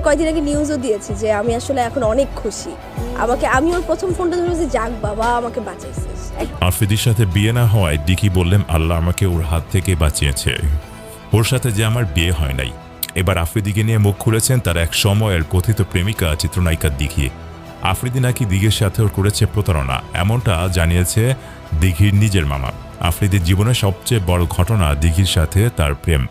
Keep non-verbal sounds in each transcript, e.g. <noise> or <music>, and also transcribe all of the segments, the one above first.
কয়দিন আগে নিউজও দিয়েছি যে আমি আসলে এখন অনেক খুশি। আমাকে, আমি ওর প্রথম ফোনটা ধরে বলছি যাক বাবা, আমাকে বাঁচাইছিস। আফ্রিদির সাথে বিয়ে না হওয়ায় ডিকি বললেন, আল্লাহ আমাকে ওর হাত থেকে বাঁচিয়েছে। ওর সাথে যে আমার বিয়ে হয় নাই। এবার আফ্রিদিকে নিয়ে মুখ খুলেছেন তার এক সময়ের কথিত প্রেমিকা, চিত্রনায়িকা দিঘি। আফ্রিদি নাকি দিঘির সাথে ওর করেছে প্রতারণা, এমনটা জানিয়েছে দিঘির নিজের মামা। আফ্রিদির জীবনের সবচেয়ে বড় ঘটনা দিঘির সাথে তার প্রেম।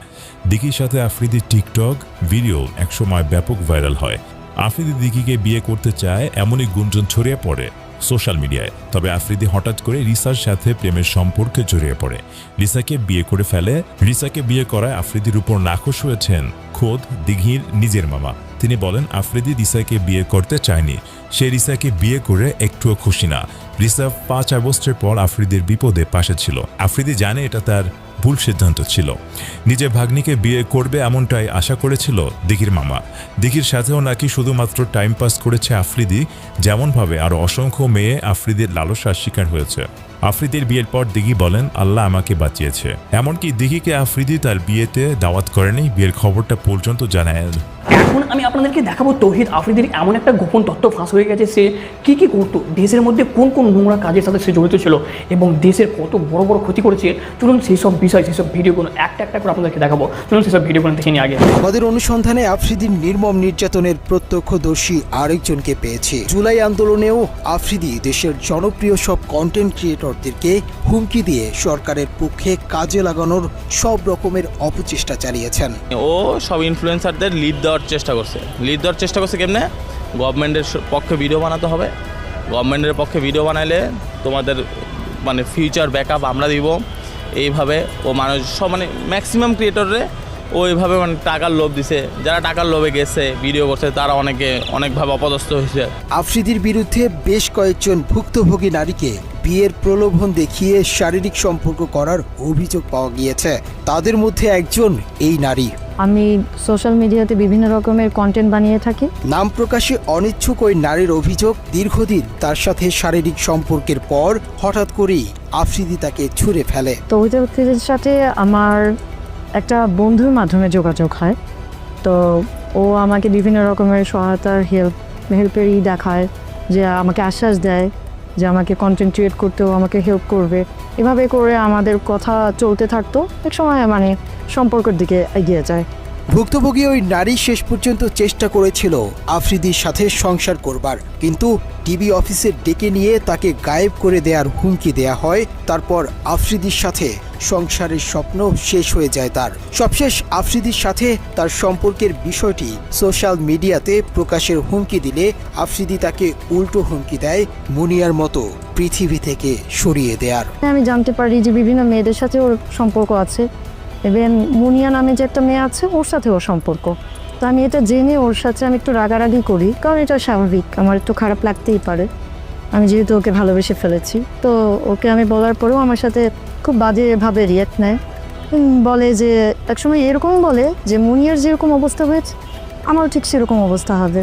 দিঘির সাথে আফ্রিদির টিকটক ভিডিও একসময় ব্যাপক ভাইরাল হয়। আফ্রিদি দিঘিকে বিয়ে করতে চায় এমনই গুঞ্জন ছড়িয়ে পড়ে সোশ্যাল মিডিয়ায়। তবে আফ্রিদি হঠাৎ করে রিসার সাথে প্রেমের সম্পর্কে জড়িয়ে পড়ে। রিসাকে বিয়ে করে ফেলে। রিসাকে বিয়ে করায় আফ্রিদির উপর নাখোশ হয়েছেন খোদ দিঘির নিজের মামা। তিনি বলেন, আফ্রিদি রিসাকে বিয়ে করতে চায়নি। সে রিসাকে বিয়ে করে একটুও খুশি না। রিসা পাঁচ আগস্টের পর আফ্রিদির বিপদে পাশে ছিল। আফ্রিদি জানে এটা তার ভুল সিদ্ধান্ত ছিল। নিজে ভাগ্নিকে বিয়ে করবে এমনটাই আশা করেছিল দিঘির মামা। দিঘির সাথেও নাকি শুধুমাত্র টাইম পাস করেছে আফ্রিদি, যেমনভাবে আরও অসংখ্য মেয়ে আফ্রিদির লালসার শিকার হয়েছে। আফ্রিদির বিয়ের পর দিঘি বলেন, আল্লাহ আমাকে বাঁচিয়েছে। এমনকি দিঘিকে আফ্রিদি তার বিয়েতে দাওয়াত করেনি, বিয়ের খবরটা পর্যন্ত জানায় এখন আমি আপনাদেরকে দেখাবো তৌহিদ আফ্রিদির এমন একটা গোপন তথ্য ফাঁস হয়ে গেছে সে কী কী করতো দেশের মধ্যে কোন কোন নোংরা কাজের সাথে সে জড়িত ছিল এবং দেশের কত বড় বড় ক্ষতি করেছে চলুন সেই সব বিষয় সেই সব ভিডিওগুলো একটা একটা করে আপনাদেরকে দেখাবো। চলুন সেই সব ভিডিওগুলো দেখে নিয়ে আগে। আমাদের অনুসন্ধানে আফ্রিদির নির্মম নির্যাতনের প্রত্যক্ষদর্শী আরেকজনকে পেয়েছে। জুলাই আন্দোলনেও আফ্রিদি দেশের জনপ্রিয় সব কন্টেন্ট ক্রিয়েটরদেরকে হুমকি দিয়ে সরকারের পক্ষে কাজে লাগানোর সব রকমের অপচেষ্টা চালিয়েছেন। ও সব ইনফ্লুয়েন্সারদের লিড দেওয়ার চেষ্টা করছে। লিড দেওয়ার চেষ্টা করছে কেমনে? গভর্নমেন্টের পক্ষে ভিডিও বানাতে হবে। গভর্নমেন্টের পক্ষে ভিডিও বানাইলে তোমাদের মানে ফিউচার ব্যাকআপ আমরা দিব। এইভাবে ও মানুষ, সব মানে ম্যাক্সিমাম ক্রিয়েটররে ও এইভাবে মানে টাকার লোভ দিছে। যারা টাকার লোভে গেছে ভিডিও করছে, তারা অনেকে অনেকভাবে অপদস্থ হয়েছে। আফ্রিদির বিরুদ্ধে বেশ কয়েকজন ভুক্তভোগী নারীকে বিয়ের প্রলোভন দেখিয়ে শারীরিক সম্পর্ক করার অভিযোগ পাওয়া গিয়েছে। তাদের মধ্যে একজন এই নারী। আমি সোশ্যাল মিডিয়াতে বিভিন্ন রকমের কন্টেন্ট বানিয়ে থাকি। নাম প্রকাশে অনিচ্ছুক ওই নারীর অভিযোগ দীর্ঘদিন তার সাথে শারীরিক সম্পর্কের পর হঠাৎ করেই আফ্রিদি তাকে ছুঁড়ে ফেলে। তো ওই সাথে আমার একটা বন্ধুর মাধ্যমে যোগাযোগ হয়। তো ও আমাকে বিভিন্ন রকমের সহায়তার হেল্প হেল্পেরই দেখায় যে আমাকে আশ্বাস দেয়। যে আমাকে কন্টেন্ট ক্রিয়েট করতেও আমাকে হেল্প করবে। এভাবে করে আমাদের কথা চলতে থাকতো। এক সময় মানে সম্পর্কের দিকে এগিয়ে যায়। ভুক্তভোগী ওই নারী শেষ পর্যন্ত চেষ্টা করেছিল আফ্রিদির সাথে সংসার করবার। কিন্তু টিভি অফিসে ডেকে নিয়ে তাকে গায়েব করে দেওয়ার হুমকি দেয়া হয়। তারপর আফ্রিদির সাথে সংসারের স্বপ্ন শেষ হয়ে যায় তার। সবশেষ আফ্রিদির সাথে তার সম্পর্কের বিষয়টি সোশ্যাল মিডিয়াতে প্রকাশের হুমকি দিলে আফ্রিদি তাকে উল্টো হুমকি দেয় মুনিয়ার মতো পৃথিবী থেকে সরিয়ে দেয়ার। আমি জানতে পারি যে বিভিন্ন মেয়েদের সাথে ওর সম্পর্ক আছে। এবং মুনিয়া নামে যে একটা মেয়ে আছে, ওর সাথে ওর সম্পর্ক। তো আমি এটা জেনে ওর সাথে আমি একটু রাগারাগি করি, কারণ এটা স্বাভাবিক। আমার একটু খারাপ লাগতেই পারে। আমি যেহেতু ওকে ভালোবেসে ফেলেছি, তো ওকে আমি বলার পরেও আমার সাথে খুব বাজেভাবে রিয়াক্ট নেয়। বলে যে, একসময় এরকম বলে যে, মুনিয়ার যেরকম অবস্থা হয়েছে, আমারও ঠিক সেরকম অবস্থা হবে।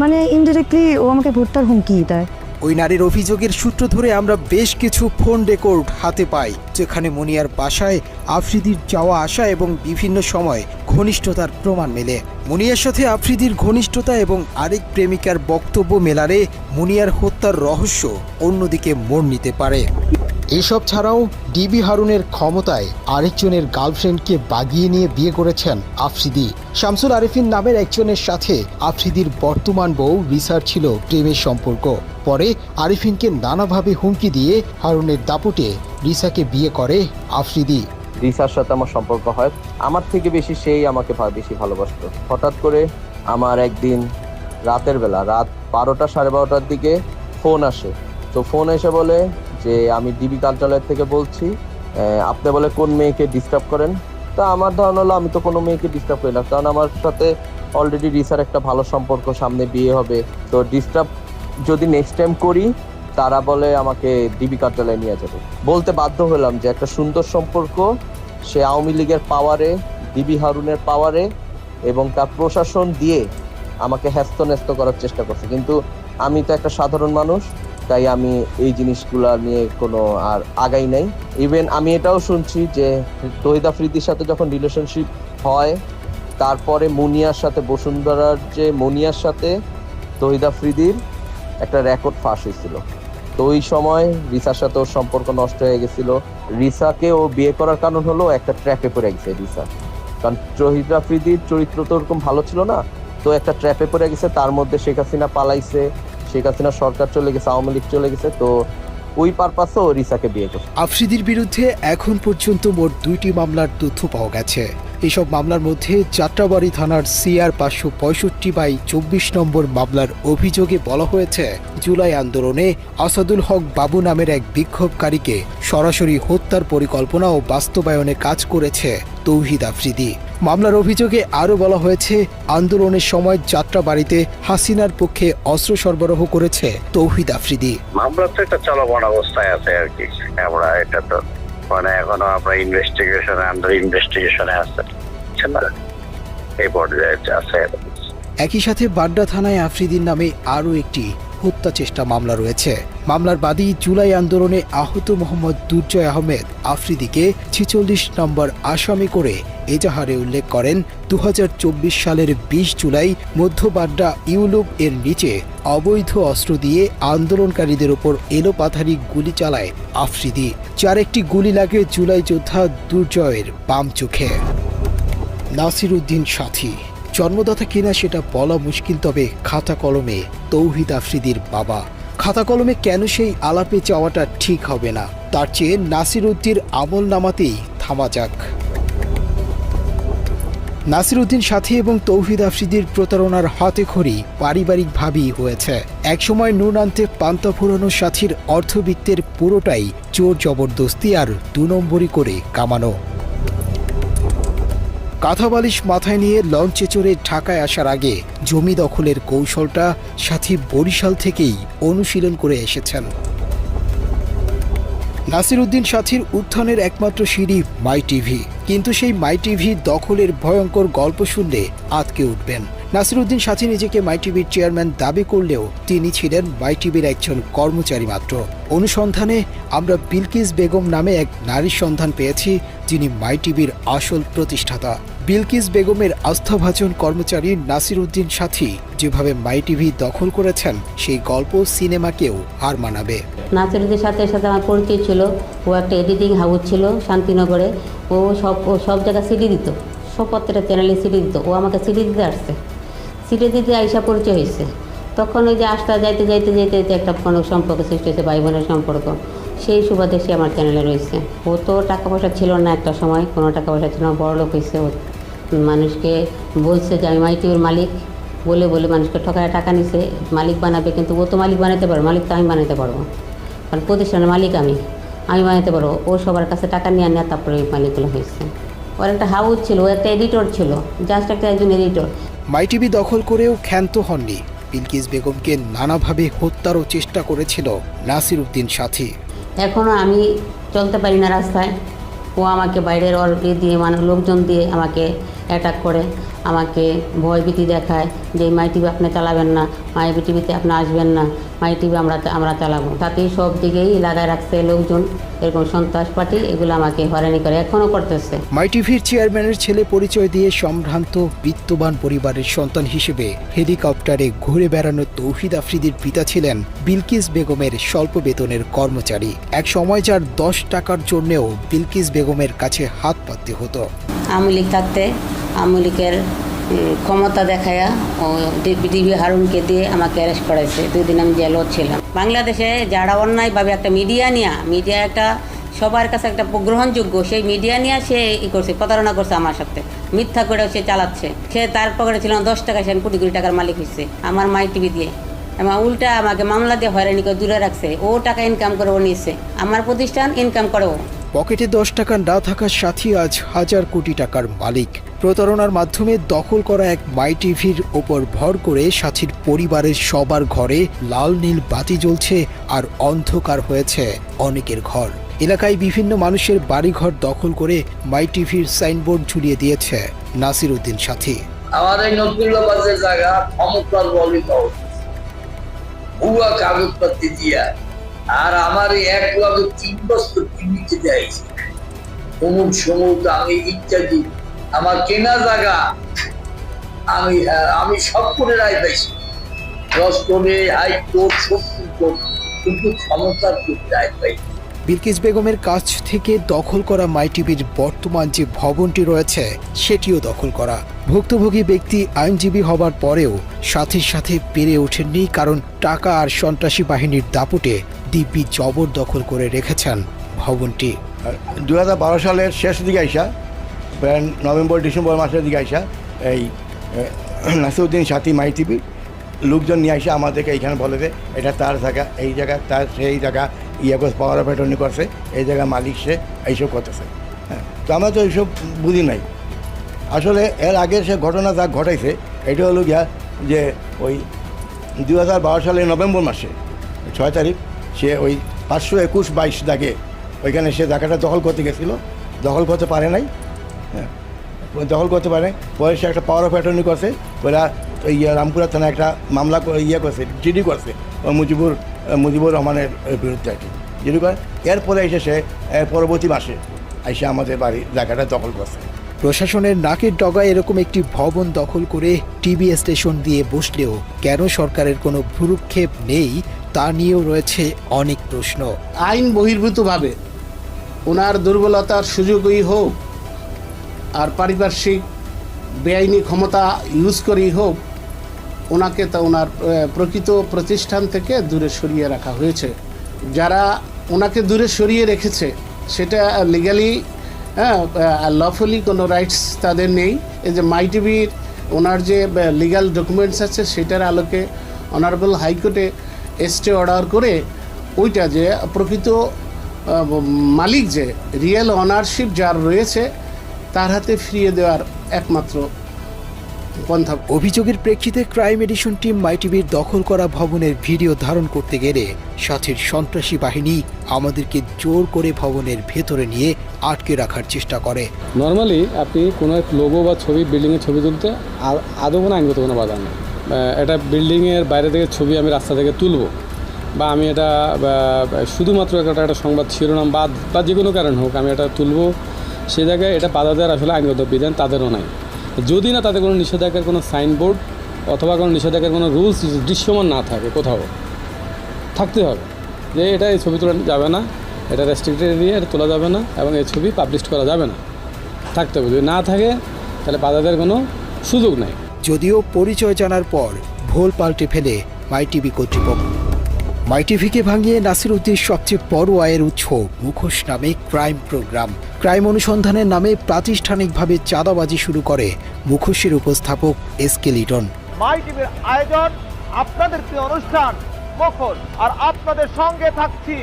মানে ইনডিরেক্টলি ও আমাকে ভুট্টার হুমকি দেয়। ওই নারীর অভিযোগের সূত্র ধরে আমরা বেশ কিছু ফোন রেকর্ড হাতে পাই, যেখানে মনিয়ার বাসায় আফ্রিদির যাওয়া আসা এবং বিভিন্ন সময় ঘনিষ্ঠতার প্রমাণ মেলে। মুনিয়ার সাথে আফ্রিদির ঘনিষ্ঠতা এবং আরেক প্রেমিকার বক্তব্য মেলারে মুনিয়ার হত্যার রহস্য অন্যদিকে মোড় নিতে পারে। এসব ছাড়াও ডিবি হারুনের ক্ষমতায় আরেকজনের গার্লফ্রেন্ডকে বাগিয়ে নিয়ে বিয়ে করেছেন আফ্রিদি। শামসুল আরেফিন নামের একজনের সাথে আফ্রিদির বর্তমান বউ রিসার ছিল প্রেমের সম্পর্ক। পরে আরিফিনকে নানাভাবে হুমকি দিয়ে হারুনের দাপুটে রিসাকে বিয়ে করে আফ্রিদি। রিসার সাথে আমার সম্পর্ক হয়। আমার থেকে বেশি সেই আমাকে বেশি ভালোবাসত। হঠাৎ করে আমার একদিন রাতের বেলা, রাত বারোটা সাড়ে বারোটার দিকে ফোন আসে। তো ফোন এসে বলে যে আমি ডিবি কার্যালয় থেকে বলছি আপনি বলে কোন মেয়েকে ডিস্টার্ব করেন? তা আমার ধারণা হলো আমি তো কোনো মেয়েকে ডিস্টার্ব করি না, কারণ আমার সাথে অলরেডি রিসার একটা ভালো সম্পর্ক, সামনে বিয়ে হবে। তো ডিস্টার্ব যদি নেক্সট টাইম করি, তারা বলে আমাকে ডিবি কার্যালয়ে নিয়ে যাবে। বলতে বাধ্য হলাম যে একটা সুন্দর সম্পর্ক, সে আওয়ামী লীগের পাওয়ারে ডিবি হারুনের পাওয়ারে এবং তার প্রশাসন দিয়ে আমাকে হ্যাস্ত ন্যস্ত করার চেষ্টা করছে। কিন্তু আমি তো একটা সাধারণ মানুষ তাই আমি এই জিনিসগুলা নিয়ে কোনো আর আগাই নাই। ইভেন আমি এটাও শুনছি যে তহিদ আফ্রিদির সাথে যখন রিলেশনশিপ হয়, তারপরে মুনিয়ার সাথে, বসুন্ধরার যে মুনিয়ার সাথে তহিদ আফ্রিদির একটা রেকর্ড ফাঁস হয়েছিল। তো ওই সময় রিসার সাথে ওর সম্পর্ক নষ্ট হয়ে গেছিল। রিসাকে ও বিয়ে করার কারণ হলো একটা ট্র্যাপে পড়ে গেছে রিসা। কারণ তহিদ আফ্রিদির চরিত্র তো ওরকম ভালো ছিল না। তো একটা ট্র্যাপে পড়ে গেছে, তার মধ্যে শেখ হাসিনা পালাইছে। শেখ হাসিনা সরকার চলে গেছে, আওয়ামী লীগ চলে গেছে, তো ওই পারপাসে ও রিসাকে বিয়ে করছে। আফ্রিদির বিরুদ্ধে এখন পর্যন্ত মোট দুইটি মামলার তথ্য পাওয়া গেছে। এসব মামলার মধ্যে যাত্রাবাড়ি থানার সিআর পাঁচশো পঁয়ষট্টি বাই চব্বিশ নম্বর মামলার অভিযোগে বলা হয়েছে, জুলাই আন্দোলনে আসাদুল হক বাবু নামের এক বিক্ষোভকারীকে সরাসরি হত্যার পরিকল্পনা ও বাস্তবায়নে কাজ করেছে তৌহিদ আফ্রিদি। মামলার অভিযোগে আরও বলা হয়েছে, আন্দোলনের সময় যাত্রাবাড়িতে হাসিনার পক্ষে অস্ত্র সরবরাহ করেছে তৌহিদ আফ্রিদি। মামলা তো একটা চলমান অবস্থায় আছে আর কি। আমরা এটা তো মানে এখনও আমরা ইনভেস্টিগেশন আন্ডার ইনভেস্টিগেশনে আছে। এই পর্যায়ে আছে। একই সাথে বাড্ডা থানায় আফ্রিদিন নামে আরও একটি হত্যা চেষ্টা মামলা রয়েছে। মামলার বাদী জুলাই আন্দোলনে আহত মোহাম্মদ দুর্জয় আহমেদ আফ্রিদিকে ছেচল্লিশ নম্বর আসামি করে এজাহারে উল্লেখ করেন দু হাজার চব্বিশ সালের বিশ জুলাই মধ্য বাড্ডা ইউলুপ এর নিচে অবৈধ অস্ত্র দিয়ে আন্দোলনকারীদের ওপর এলোপাথারি গুলি চালায় আফ্রিদি, যার একটি গুলি লাগে জুলাই যোদ্ধা দুর্জয়ের বাম চোখে। নাসির উদ্দিন সাথী, জন্মদাতা কিনা সেটা বলা মুশকিল, তবে খাতা কলমে তৌহিদ আফ্রিদির বাবা। খাতা কলমে কেন সেই আলাপে চাওয়াটা ঠিক হবে না, তার চেয়ে নাসির উদ্দির আমল নামাতেই থামা যাক। নাসির উদ্দিন সাথী এবং তৌহিদ আফ্রিদির প্রতারণার হাতে খড়ি পারিবারিকভাবেই হয়েছে। একসময় নুন আনতে পান্তা ফুরানো সাথীর অর্থবিত্তের পুরোটাই চোর জবরদস্তি আর দু নম্বরই করে কামানো। কাঁথাবালিশ মাথায় নিয়ে লঞ্চে চড়ে ঢাকায় আসার আগে জমি দখলের কৌশলটা সাথী বরিশাল থেকেই অনুশীলন করে এসেছেন। নাসির উদ্দিন সাথীর উত্থানের একমাত্র সিঁড়ি মাই টিভি। কিন্তু সেই মাই টিভি দখলের ভয়ঙ্কর গল্প শুনলে আতকে উঠবেন। নাসিরুদ্দিন সাথে নিজেকে মাই টিভির চেয়ারম্যান দাবি করলেও তিনি ছিলেন মাই টিভির একজন কর্মচারী মাত্র। অনুসন্ধানে আমরা বিলকিস বেগম নামে এক নারীর সন্ধান পেয়েছি, যিনি মাই টিভির আসল প্রতিষ্ঠাতা। বিলকিস বেগমের আস্থাভাজন কর্মচারী নাসির উদ্দিন সাথী যেভাবে মাই টিভি দখল করেছেন, সেই গল্প সিনেমাকেও হার মানাবে। নাসিরুদ্দিন সাথে সাথে আমার পরিচয় ছিল। ও একটা এডিটিং হাউস ছিল শান্তিনগরে। ও সব ও সব জায়গায় সিডি দিত। সব প্রত্যেকটা চ্যানেলে সিডি দিত। ও আমাকে সিডি দিতে আসছে। সিডি দিতে আইসা পরিচয় হয়েছে। তখন ওই যে আসতে যাইতে যাইতে যাইতে যাইতে একটা কোনো সম্পর্ক সৃষ্টি হয়েছে ভাই বোনের সম্পর্ক। সেই সুবাদে সে আমার চ্যানেলে রয়েছে। ও তো টাকা পয়সা ছিল না একটা সময়, কোনো টাকা পয়সা ছিল না বড় লোক হয়েছে মানুষকে বলছে যে আমি মাই টিভির মালিক। বলে বলে মানুষকে ঠকায় টাকা নিছে। মালিক বানাবে কিন্তু ও তো মালিক বানাতে পারবে মালিক তো আমি বানাতে পারব। কারণ প্রতিষ্ঠানের মালিক আমি আমি বানাতে পারব। ও সবার কাছে টাকা নিয়ে নেয় তারপরে ওই মালিকগুলো হয়েছে। ওর একটা হাউস ছিল ও একটা এডিটর ছিল জাস্ট একটা একজন এডিটর। মাই টিভি দখল করেও ক্ষান্ত হননি। বিলকিস বেগমকে নানাভাবে হত্যারও চেষ্টা করেছিল নাসির উদ্দিন সাথী। এখনও আমি চলতে পারি না রাস্তায়। ও আমাকে বাইরের অর ইয়ে দিয়ে মানে লোকজন দিয়ে আমাকে অ্যাটাক করে আমাকে ভয়ভীতি দেখায় যে এই মাই টিভি আপনি চালাবেন না মাই টিভিতে আপনি আসবেন না মাই টিভি আমরা আমরা চালাবো। তাতেই সব দিকেই লাগায় রাখছে লোকজন এরকম সন্ত্রাস পার্টি এগুলো আমাকে হয়রানি করে এখনও করতেছে। মাই টিভির চেয়ারম্যানের ছেলে পরিচয় দিয়ে সম্ভ্রান্ত বিত্তবান পরিবারের সন্তান হিসেবে হেলিকপ্টারে ঘুরে বেড়ানো তৌহিদ আফ্রিদির পিতা ছিলেন বিলকিস বেগমের স্বল্প বেতনের কর্মচারী। এক সময় যার দশ টাকার জন্যেও বিলকিস বেগমের কাছে হাত পাততে হতো। আওয়ামী লীগ থাকতে আওয়ামী লীগের ক্ষমতা দেখায়া ও ডিবি হারুনকে দিয়ে আমাকে অ্যারেস্ট করাইছে। দুই দিন আমি জেলও ছিলাম। বাংলাদেশে যারা অন্যায়ভাবে একটা মিডিয়া নিয়ে মিডিয়া একটা সবার কাছে একটা গ্রহণযোগ্য, সেই মিডিয়া নিয়ে সে ই করছে, প্রতারণা করছে আমার সাথে। মিথ্যা করে সে চালাচ্ছে। সে তার পকেটে ছিল দশ টাকা, সে কোটি কোটি টাকার মালিক হয়েছে আমার মাই টিভি দিয়ে। এবং উল্টা আমাকে মামলা দিয়ে হয়রানি করে দূরে রাখছে। ও টাকা ইনকাম করে ও নিয়েছে আমার প্রতিষ্ঠান ইনকাম করে ও। পকেটে দশ টাকা না থাকার সাথী আজ হাজার কোটি টাকার মালিক। প্রতারণার মাধ্যমে দখল করা এক মাই টিভির ওপর ভর করে সাথীর পরিবারের সবার ঘরে লাল নীল বাতি জ্বলছে আর অন্ধকার হয়েছে অনেকের ঘর। এলাকায় বিভিন্ন মানুষের বাড়িঘর দখল করে মাই টিভির সাইনবোর্ড ঝুলিয়ে দিয়েছে নাসির উদ্দিন সাথী। আমাদের জায়গা দিয়া আর আমার এক লগে তিন বছর কিনিতে যাইছে। অমুক সমুক আমি ইত্যাদি। আমার কেনা জায়গা আমি আমি সব করে রায় পাইছি। দশ হাইকোর্ট, সুপ্রিম কোর্ট, কিন্তু ক্ষমতার করতে রায় পাই বিলকিস বেগমের কাছ থেকে দখল করা মাইটিভির বর্তমান যে ভবনটি রয়েছে, সেটিও দখল করা। ভুক্তভোগী ব্যক্তি আইনজীবী হবার পরেও সাথে সাথে পেরে ওঠেননি কারণ টাকা আর সন্ত্রাসী বাহিনীর দাপুটে দিব্যি জবরদখল করে রেখেছেন ভবনটি। দু হাজার বারো সালের শেষ দিকে আইসা নভেম্বর, ডিসেম্বর মাসের দিকে আইসা, এই <clears throat> নাসিরুদ্দিন সাথী মাইটিপি লোকজন নিয়ে আইসা আমাদেরকে এইখানে বলে যে, এটা তার জায়গা, এই জায়গা, তার সেই জায়গা ইয়ে করে পাওয়ার অফ অ্যাটর্নি করছে, এই জায়গা মালিক সে, এইসব করতেছে। হ্যাঁ তো আমরা তো এইসব বুঝি নাই। আসলে এর আগে সে ঘটনা যা ঘটাইছে, এটা হলো গিয়া যে ওই দু সালের নভেম্বর মাসে, ছয় তারিখ সে ওই পাঁচশো একুশ বাইশ দাগে ওইখানে সে জায়গাটা দখল করতে গেছিল। দখল করতে পারে নাই। হ্যাঁ। দখল করতে পারে পরে সে একটা পাওয়ার অফ অ্যাটর্নি করছে। ওরা ইয়ে রামপুরা থানায় একটা মামলা ইয়ে করছে জিডি করছে মুজিবুর মুজিবুর রহমানের বিরুদ্ধে আর কি। জিডি করে। এরপরে এসে সে পরবর্তী মাসে এসে আমাদের বাড়ি জায়গাটা দখল করছে। প্রশাসনের নাকের ডগায় এরকম একটি ভবন দখল করে টিভি স্টেশন দিয়ে বসলেও কেন সরকারের কোনো ভ্রুক্ষেপ নেই তা নিয়েও রয়েছে অনেক প্রশ্ন। আইন বহির্ভূতভাবে ওনার দুর্বলতার সুযোগই হোক আর পারিপার্শ্বিক বেআইনি ক্ষমতা ইউজ করেই হোক, ওনাকে তা ওনার প্রকৃত প্রতিষ্ঠান থেকে দূরে সরিয়ে রাখা হয়েছে। যারা ওনাকে দূরে সরিয়ে রেখেছে, সেটা লিগালি হ্যাঁ লফুলি কোনো রাইটস তাদের নেই। এই যে মাই টিভির ওনার যে লিগাল ডকুমেন্টস আছে, সেটার আলোকে অনারেবল হাইকোর্টে স্টে অর্ডার করে ওইটা যে প্রকৃত মালিক যে রিয়েল অনারশিপ যার রয়েছে তার হাতে ফিরিয়ে দেওয়ার একমাত্র পন্থা। অভিযোগের প্রেক্ষিতে ক্রাইম এডিশন টিম মাইটিভির দখল করা ভবনের ভিডিও ধারণ করতে গেলে সাথের সন্ত্রাসী বাহিনী আমাদেরকে জোর করে ভবনের ভেতরে নিয়ে আটকে রাখার চেষ্টা করে। নর্মালি আপনি কোনো এক লোগো বা ছবি বিল্ডিংয়ের ছবি তুলতে আর আদৌ কোনো আইনগত কোনো বাধা নেই। এটা বিল্ডিংয়ের বাইরে থেকে ছবি আমি রাস্তা থেকে তুলব। বা আমি এটা শুধুমাত্র একটা একটা সংবাদ শিরোনাম বাদ বা যে কোনো কারণ হোক আমি এটা তুলব। সে জায়গায় এটা বাধা দেওয়ার আসলে আইনগত বিধান তাদেরও নাই। যদি না তাদের কোনো নিষেধাজ্ঞার কোনো সাইনবোর্ড অথবা কোনো নিষেধাজ্ঞার কোনো রুলস দৃশ্যমান না থাকে কোথাও, থাকতে হবে। যে এটা এই ছবি তোলা যাবে না, এটা রেস্ট্রিক্টেড এরিয়া এটা তোলা যাবে না এবং এই ছবি পাবলিশ করা যাবে না। থাকতে হবে। যদি না থাকে, তাহলে বাধাদের কোনো সুযোগ নেই। যদিও পরিচয় জানার পর ভোল পাল্টে ফেলে মাইটিভি কর্তৃপক্ষ। মাইটিভিকে ভাঙিয়ে নাসির উদ্দিন সবচেয়ে বড় আয়ের উৎস মুখোশ নামে ক্রাইম প্রোগ্রাম। ক্রাইম অনুসন্ধানের নামে প্রাতিষ্ঠানিকভাবে চাঁদাবাজি শুরু করে মুখোশের উপস্থাপক এসকে লিটন মাই আয়োজন আপনাদের প্রিয় অনুষ্ঠান মুখোশ আর আপনাদের সঙ্গে থাকছি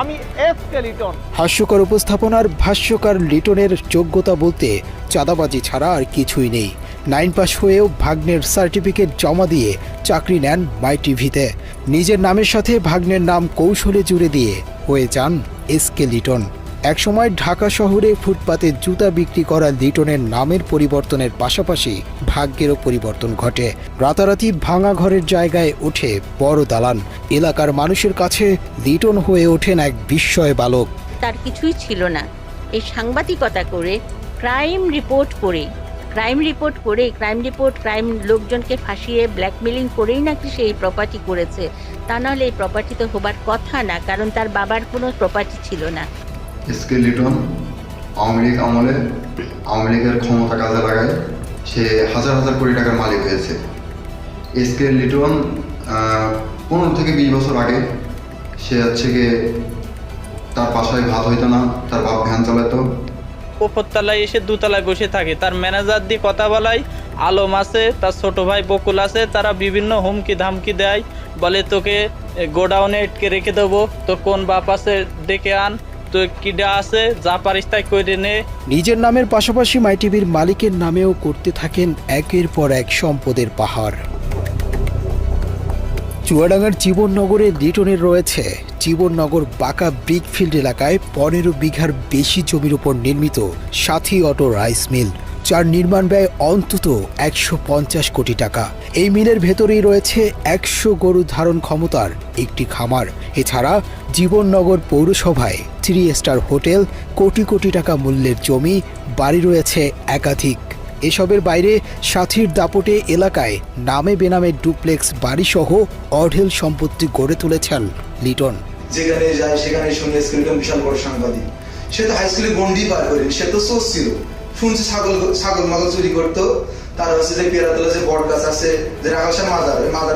আমি এস কে লিটন হাস্যকর উপস্থাপনার ভাষ্যকার লিটনের যোগ্যতা বলতে চাঁদাবাজি ছাড়া আর কিছুই নেই। নাইন পাস হয়েও ভাগ্নের সার্টিফিকেট জমা দিয়ে চাকরি নেন মাই টিভিতে নিজের নামের সাথে ভাগ্নের নাম কৌশলে জুড়ে দিয়ে হয়ে যান এসকে লিটন। একসময় ঢাকা শহরে ফুটপাতে জুতা বিক্রি করা লিটনের নামের পরিবর্তনের পাশাপাশি ভাগ্যেরও পরিবর্তন ঘটে। রাতারাতি ভাঙা ঘরের জায়গায় ওঠে বড় দালান। এলাকার মানুষের কাছে লিটন হয়ে ওঠেন এক বিস্ময় বালক। তার কিছুই ছিল না। এই সাংবাদিকতা করে ক্রাইম রিপোর্ট করে ক্রাইম রিপোর্ট করে ক্রাইম রিপোর্ট, ক্রাইম লোকজনকে ফাঁসিয়ে ব্ল্যাকমেলিং করেই নাকি সে এই প্রপার্টি করেছে। তা নাহলে এই প্রপার্টি তো হবার কথা না, কারণ তার বাবার কোনো প্রপার্টি ছিল না। এসকে লিটন, আওয়ামী আমলে লীগের ক্ষমতা কাজে লাগায় সে হাজার হাজার কোটি টাকার মালিক হয়েছে। এসকে লিটন পনেরো থেকে বিশ বছর আগে সে হচ্ছে গিয়ে তার বাসায় ভাত হইতো না, তার বাপ ভ্যান চালাতো উপরতলায় এসে দুতলায় বসে থাকে। তার ম্যানেজার দিয়ে কথা বলাই, আলম আছে, তার ছোট ভাই বকুল আছে, তারা বিভিন্ন হুমকি ধামকি দেয়, বলে তোকে গোডাউনে এটকে রেখে দেবো, তো কোন বাপ আছে ডেকে আন তো কিডা আছে, যা পারিস তাই করে নে। নিজের নামের পাশাপাশি মাইটিভির মালিকের নামেও করতে থাকেন একের পর এক সম্পদের পাহাড়। চুয়াডাঙ্গার জীবননগরে লিটনের রয়েছে জীবননগর বাঁকা ব্রিকফিল্ড এলাকায় পনেরো বিঘার বেশি জমির উপর নির্মিত সাথী অটো রাইস মিল, যার নির্মাণ ব্যয় অন্তত একশো পঞ্চাশ কোটি টাকা। এই মিলের ভেতরেই রয়েছে একশো গরু ধারণ ক্ষমতার একটি খামার। এছাড়া জীবননগর পৌরসভায় three star hotel, crore crore টাকা মূল্যের জমি, বাড়ি রয়েছে একাধিক এসবের বাইরে সাথীর দাপটে এলাকায় নামে বেনামে ডুপ্লেক্স বাড়িসহ অঢেল সম্পত্তি গড়ে তুলেছেন লিটন। যেখানে যায়, সেখানে বিশাল বড় সাংবাদিক। সে তো হাই স্কুলে গন্ডি পার সে তো সোর্স ছিল। ছাগল ছাগল মাগল চুরি করতো। তার হচ্ছে যে যে বট গাছ আছে, যে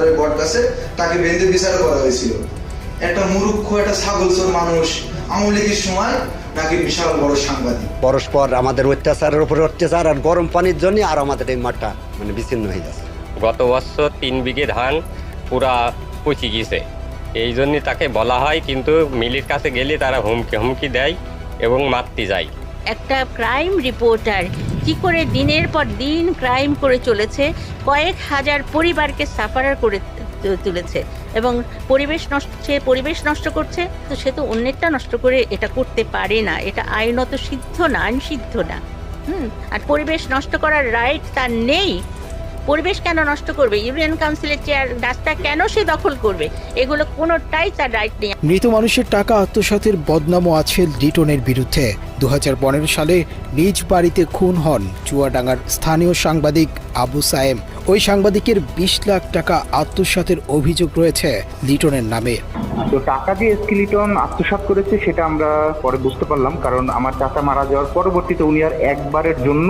ওই বট গাছে তাকে বেঁধে বিচার করা হয়েছিল। একটা মুরুক্ষ একটা ছাগল চোর মানুষ। আওয়ামী লীগের সময় নাকি বিশাল বড় সাংবাদিক? পরস্পর আমাদের অত্যাচারের উপরে অত্যাচার আর গরম পানির জন্য আর আমাদের এই মাঠটা মানে বিচ্ছিন্ন হয়ে যাচ্ছে। গত বছর তিন বিঘে ধান পুরা পচে গিয়েছে। এই জন্য তাকে বলা হয় কিন্তু মিলির কাছে গেলে তারা হুমকি হুমকি দেয় এবং মারতে যায়। একটা ক্রাইম রিপোর্টার কি করে দিনের পর দিন ক্রাইম করে চলেছে কয়েক হাজার পরিবারকে সাফারার করে তুলেছে এবং পরিবেশ নষ্ট, সে পরিবেশ নষ্ট করছে, তো সে তো অন্যেরটা নষ্ট করে এটা করতে পারে না। এটা আইনত সিদ্ধ না আইন সিদ্ধ না। হুম, আর পরিবেশ নষ্ট করার রাইট তার নেই। পরিবেশ কেন নষ্ট করবে? ইউনিয়ন কাউন্সিলের চেয়ার রাস্তা কেন সে দখল করবে? এগুলো কোনোটাই তার রাইট নেই। মৃত মানুষের টাকা আত্মসাতের বদনামও আছে লিটনের বিরুদ্ধে। দু হাজার পনেরো সালে নিজ বাড়িতে খুন হন চুয়াডাঙ্গার স্থানীয় সাংবাদিক আবু সায়েম। ওই সাংবাদিকের বিশ লাখ টাকা আত্মসাতের অভিযোগ রয়েছে লিটনের নামে। তো টাকা যে স্কিলিটন আত্মসাৎ করেছে সেটা আমরা পরে বুঝতে পারলাম কারণ আমার চাচা মারা যাওয়ার পরবর্তীতে উনি আর একবারের জন্য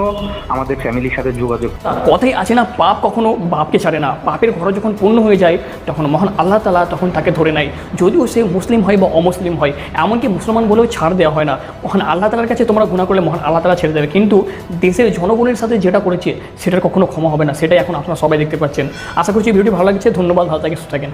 আমাদের ফ্যামিলির সাথে যোগাযোগ কথাই আছে না পাপ কখনো বাপকে ছাড়ে না। পাপের ঘর যখন পূর্ণ হয়ে যায় তখন মহান আল্লাহ তালা তখন তাকে ধরে নেয়। যদিও সে মুসলিম হয় বা অমুসলিম হয় এমনকি মুসলমান বলেও ছাড় দেওয়া হয় না। মহান আল্লাহ তালার কাছে তোমরা গুণা করলে মহান আল্লাহ তালা ছেড়ে দেবে। কিন্তু দেশের জনগণের সাথে যেটা করেছে, সেটার কখনো ক্ষমা হবে না। সেটাই এখন আপনারা সবাই দেখতে পাচ্ছেন। আশা করছি ভিডিওটি ভালো লাগছে। ধন্যবাদ। ভালো থাকে সুস্থ থাকেন।